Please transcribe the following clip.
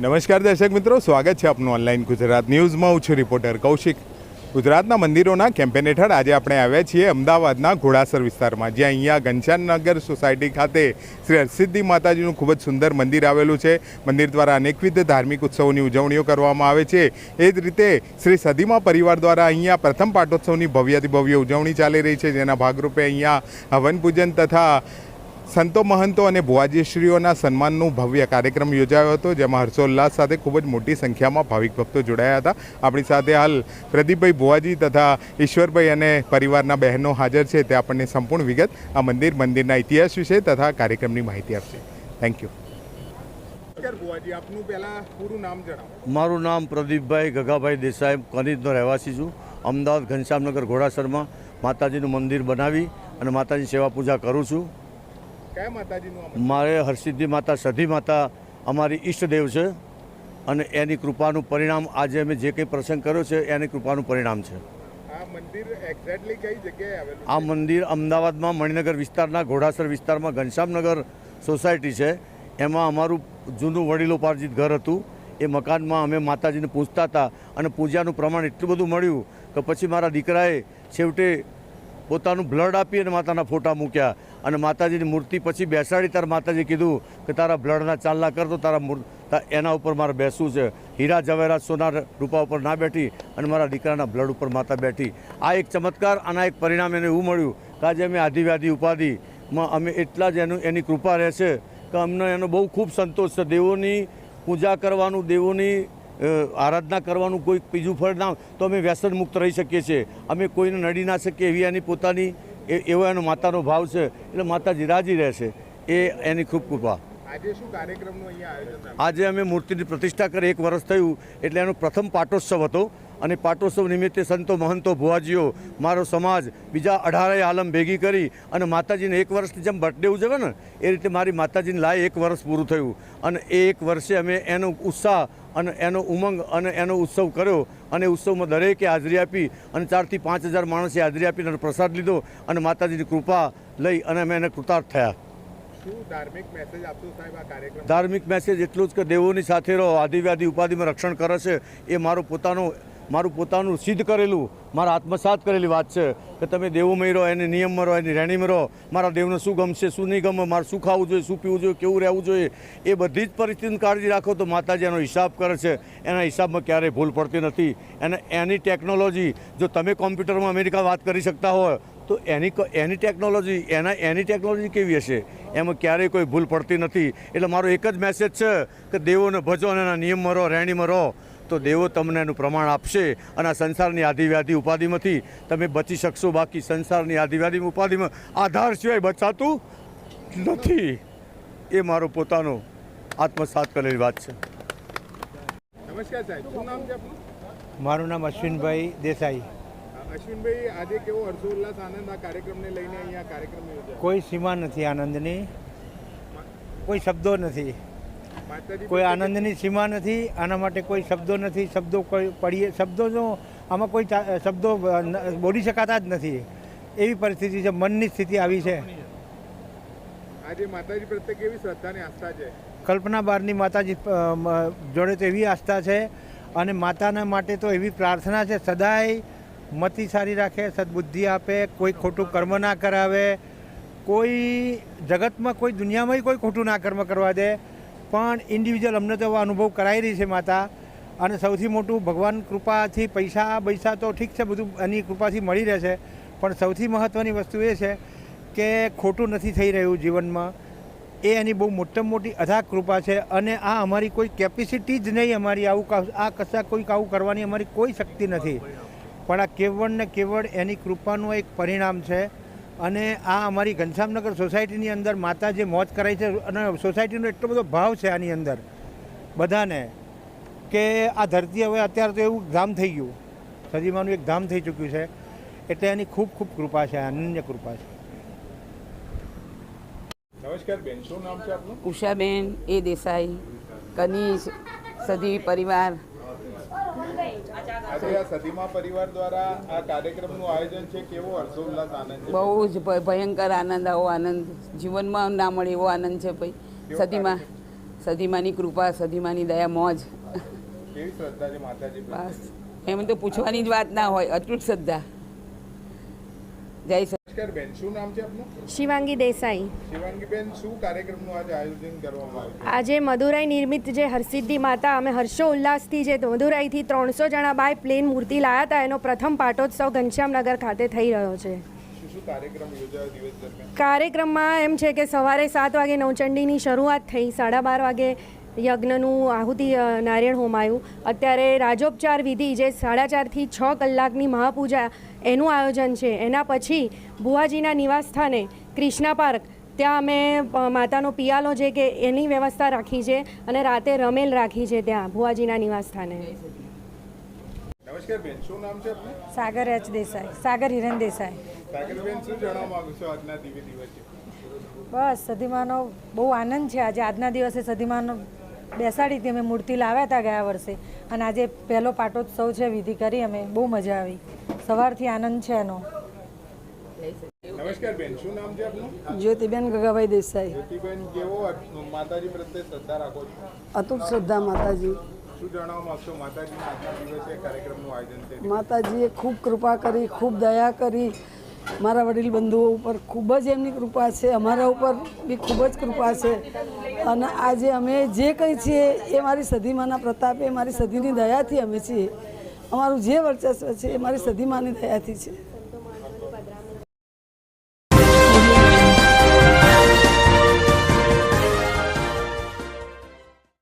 નમસ્કાર દર્શક મિત્રો, સ્વાગત છે આપનું ઓનલાઈન ગુજરાત ન્યૂઝમાં. હું છું રિપોર્ટર કૌશિક. ગુજરાતના મંદિરોના કેમ્પેન હેઠળ આજે આપણે આવ્યા છીએ અમદાવાદના ઘોડાસર વિસ્તારમાં, જ્યાં અહીંયા ઘનશ્યામનગર સોસાયટી ખાતે શ્રી હરસિદ્ધિ માતાજીનું ખૂબ જ સુંદર મંદિર આવેલું છે. મંદિર દ્વારા અનેકવિધ ધાર્મિક ઉત્સવોની ઉજવણીઓ કરવામાં આવે છે. એ જ રીતે શ્રી સદીમા પરિવાર દ્વારા અહીંયા પ્રથમ પાટોત્સવની ભવ્યાતિ ભવ્ય ઉજવણી ચાલી રહી છે, જેના ભાગરૂપે અહીંયા હવન પૂજન તથા સંતો મહંતો અને ભુવાજીશ્રીઓના સન્માનનું ભવ્ય કાર્યક્રમ યોજાયો હતો, જેમાં હર્ષોલ્લાસ સાથે ખૂબ જ મોટી સંખ્યામાં ભાવિક ભક્તો જોડાયા હતા. આપણી સાથે હાલ પ્રદીપભાઈ ભુવાજી તથા ઈશ્વરભાઈ અને પરિવારના બહેનો હાજર છે. તે આપણને સંપૂર્ણ વિગત આ મંદિર, મંદિરના ઇતિહાસ વિશે તથા કાર્યક્રમની માહિતી આપશે. થેન્ક યુ મારું નામ પ્રદીપભાઈ ગગાભાઈ દેસાઈ, કનીજનો રહેવાસી છું. અમદાવાદ ઘનશ્યામનગર ઘોડાસરમાં માતાજીનું મંદિર બનાવી અને માતાજીની સેવા પૂજા કરું છું. મારે હરસિદ્ધિ માતા સધી માતા અમારી ઈષ્ટદેવ છે અને એની કૃપાનું પરિણામ આજે અમે જે કંઈ પ્રસંગ કર્યો છે એની કૃપાનું પરિણામ છે. આ મંદિર કઈ આ મંદિર અમદાવાદમાં મણિનગર વિસ્તારના ઘોડાસર વિસ્તારમાં ઘનશ્યામનગર સોસાયટી છે. એમાં અમારું જૂનું વડીલોપાર્જિત ઘર હતું. એ મકાનમાં અમે માતાજીને પૂજતા હતા અને પૂજાનું પ્રમાણ એટલું બધું મળ્યું કે પછી મારા દીકરાએ છેવટે પોતાનું બ્લડ આપી અને માતાના ફોટા મૂક્યા. અને માતાજીની મૂર્તિ પછી બેસાડી, ત્યારે માતાજી કીધું કે તારા બ્લડના ચાલના કર તો તારા મૂર એના ઉપર મારે બેસવું છે. હીરા જવેરાત સોના રૂપા ઉપર ના બેઠી અને મારા દીકરાના બ્લડ ઉપર માતા બેઠી. આ એક ચમત્કાર અને એક પરિણામ એને એવું મળ્યું કે આજે અમે આદિવ્યાધિ ઉપાધિમાં અમે એટલા જ એનું, એની કૃપા રહેશે કે અમને એનો બહુ ખૂબ સંતોષ છે. દેવોની પૂજા કરવાનું, દેવોની આરાધના કરવાનું કોઈ બીજું ફળ ના તો અમે વ્યસન મુક્ત રહી શકીએ છીએ. અમે કોઈને નડી ના શકીએ એવી એની પોતાની એ- એવો એનો માતાનો ભાવ છે એટલે માતાજી રાજી રહેશે. એ એની ખૂબ કૃપા. આજે શું કાર્યક્રમનું અહીંયા આજે અમે મૂર્તિની પ્રતિષ્ઠા કરી એક વર્ષ થયું એટલે એનો પ્રથમ પાટોત્સવ હતો. અને પાટોત્સવ નિમિત્તે સંતો મહંતો ભુવાજીઓ મારો સમાજ બીજા અઢારે આલમ ભેગી કરી અને માતાજીને એક વર્ષની જેમ બર્થડે ઉજવે ને એ રીતે મારી માતાજીને લાય એક વર્ષ પૂરું થયું. અને એ એક વર્ષે અમે એનો ઉત્સાહ અને એનો ઉમંગ અને એનો ઉત્સવ કર્યો. અને ઉત્સવમાં દરેકે હાજરી આપી અને ચારથી પાંચ હજાર માણસે હાજરી આપીને પ્રસાદ લીધો અને માતાજીની કૃપા લઈ અને અમે એને કૃતાર્થ થયા. ધાર્મિક મેસેજ એટલું જ કે દેવોની સાથે રહો આદિવ્યાધિ ઉપાધિમાં રક્ષણ કરે છે. એ મારો પોતાનો મારું પોતાનું સિદ્ધ કરેલું, મારા આત્મસાત કરેલી વાત છે કે તમે દેવોમય રહો એની નિયમમાં રહો એની રહેણીમાં રહો મારા દેવને શું ગમશે, શું નહીં ગમે, મારે શું ખાવું જોઈએ, શું પીવું જોઈએ, કેવું રહેવું જોઈએ, એ બધી જ પરિસ્થિતિની કાળજી રાખો તો માતાજી એનો હિસાબ કરે છે. એના હિસાબમાં ક્યારેય ભૂલ પડતી નથી. અને એની ટેકનોલોજી, જો તમે કોમ્પ્યુટરમાં અમેરિકા વાત કરી શકતા હોય, તો એની એની ટેકનોલોજી, એના, એની ટેકનોલોજી કેવી હશે? એમાં ક્યારેય કોઈ ભૂલ પડતી નથી. એટલે મારો એક જ મેસેજ છે કે દેવોને ભજો અને એના નિયમમાં રહો રહેણીમાં રહો તો દેવો તમને એનું પ્રમાણ આપશે અને આ સંસારની આધિવ્યાધિ ઉપાધિમાંથી તમે બચી શકશો. બાકી સંસારની આધિવ્યાધિ ઉપાધિમાં આધાર સિવાય બચાતું નથી. એ મારો પોતાનો આત્મસાત કરેલી વાત છે. નમસ્કાર સાહેબ શું નામ છે આપનું? મારું નામ અશ્વિનભાઈ દેસાઈ. અશ્વિનભાઈ આજે કેવો હર્ષોલ્લાસ આનંદ આ કાર્યક્રમને લઈને અહીંયા કાર્યક્રમ કોઈ સીમા નથી આનંદની. કોઈ શબ્દો નથી. કોઈ આનંદની સીમા નથી આના માટે કોઈ શબ્દો નથી શબ્દો કોઈ પડીએ શબ્દો જો આમાં કોઈ શબ્દો બોલી શકાતા જ નથી. એવી પરિસ્થિતિ છે મનની સ્થિતિ આવી છે. આજે માતાજી પ્રત્યે કેવી શ્રદ્ધાની આસ્થા છે? કલ્પના બારની માતાજી જોડે તો એવી આસ્થા છે અને માતાના માટે તો એવી પ્રાર્થના છે સદાય મતિ સારી રાખે સદબુદ્ધિ આપે કોઈ ખોટું કર્મ ના કરાવે કોઈ જગતમાં કોઈ દુનિયામાં કોઈ ખોટું ના કર્મ કરવા દે. પણ ઇન્ડિવિજ્યુઅલ અમને તો અનુભવ કરાવી રહી છે માતા. અને સૌથી મોટું ભગવાન કૃપાથી પૈસા પૈસા તો ઠીક છે, બધું એની કૃપાથી મળી રહેશે પણ સૌથી મહત્ત્વની વસ્તુ એ છે કે ખોટું નથી થઈ રહ્યું જીવનમાં. એ એની બહુ મોટામાં મોટી અધા કૃપા છે અને આ અમારી કોઈ કેપેસિટી જ નહીં અમારી આવું આ કશા કોઈક આવું કરવાની અમારી કોઈ શક્તિ નથી. પણ આ કેવળ ને કેવળ એની કૃપાનું એક પરિણામ છે અને આ અમારી ઘનશ્યામનગર સોસાયટીની અંદર માતા જે મોજ કરાઈ છે અને સોસાયટીનો એટલો બધો ભાવ છે આની અંદર બધાને કે આ ધરતી હવે અત્યારે તો એવું ધામ થઈ ગયું. સદીમાનું એક ધામ થઈ ચૂક્યું છે. એટલે એની ખૂબ ખૂબ કૃપા છે અનન્ય કૃપા છે. નમસ્કાર બેન શું નામ છે આપનું? ઉષાબેન એ દેસાઈ કનીશ સધી પરિવાર. આજે આ સદીમા પરિવાર દ્વારા આ કાર્યક્રમનું આયોજન છે કેવો હર્ષોલ્લાસ આનંદ છે? બહુ જ ભયંકર આનંદ આવો આનંદ. જીવનમાં ના મળે એવો આનંદ છે ભાઈ. સદીમા સદીમાની કૃપા સદીમાની દયા મોજ. કેવી શ્રદ્ધા છે માતાજી બસ. એમ તો પૂછવાની જ વાત ના હોય અતૂટ શ્રદ્ધા. જય નમસ્કાર બેન શું નામ છે આપનું? શિવાંગી દેસાઈ. શિવાંગીબેન શું કાર્યક્રમનું આજે આયોજન કરવામાં આવ્યું આજે મદુરાઈ નિર્મિત જે હરસિદ્ધિ માતા અમે હર્ષો ઉલ્લાસથી જે મદુરાઈથી ત્રણસો જણા બાય પ્લેન મૂર્તિ લાયા હતા એનો પ્રથમ પાટોત્સવ ઘનશ્યામનગર ખાતે થઈ રહ્યો છે. કાર્યક્રમમાં એમ છે કે સવારે સાત વાગે નવચંડીની શરૂઆત થઈ સાડા બાર વાગે યજ્ઞનું આહુતિ નારાયણ હોમાયું. અત્યારે રાજોપચાર વિધિ જે સાડા ચારથી છ કલાકની મહાપૂજા એનું આયોજન છે. એના પછી ભુવાજીના નિવાસસ્થાને ક્રિષ્ના પાર્ક ત્યાં અમે માતાનો પિયાલો છે કે એની વ્યવસ્થા રાખી છે અને રાતે રમેલ રાખી છે ત્યાં ભુવાજીના નિવાસ સ્થાને નમસ્કાર બેન શું નામ છે સાગર એચ દેસાઈ સાગર હિરેન દેસાઈ. સાગરબેન શું જણાવવા માંગુ છો આજના દિવસે? બસ સદીમાનો બહુ આનંદ છે આજે. આજના દિવસે સદીમાનો બેસાડી હતી અમે મૂર્તિ લાવ્યા હતા ગયા વર્ષે. અને આજે પહેલો પાટોત્સવ છે વિધિ કરી અમે. બહુ મજા આવી. સવારથી આનંદ છે એનો. નમસ્કાર બેન શું નામ છે આપનું? જ્યોતિબેન ગગાભાઈ દેસાઈ. જ્યોતિબેન કેવો માતાજી પ્રત્યે શ્રદ્ધા રાખો છો? અતુટ શ્રદ્ધા માતાજી. શું જણાવવા માંગશો? માતાજીના આજના દિવસે કાર્યક્રમનું આયોજન છે. માતાજીએ ખૂબ કૃપા કરી ખૂબ દયા કરી મારા વડીલ બંધુઓ ઉપર ખૂબ જ એમની કૃપા છે, અમારા ઉપર બી ખૂબ જ કૃપા છે. અને આજે અમે જે કંઈ છીએ એ મારી સધીમાના પ્રતાપે, મારી સધીની દયાથી અમે છીએ. અમારું જે વર્ચસ્વ છે એ મારી સધીમાની દયાથી છે.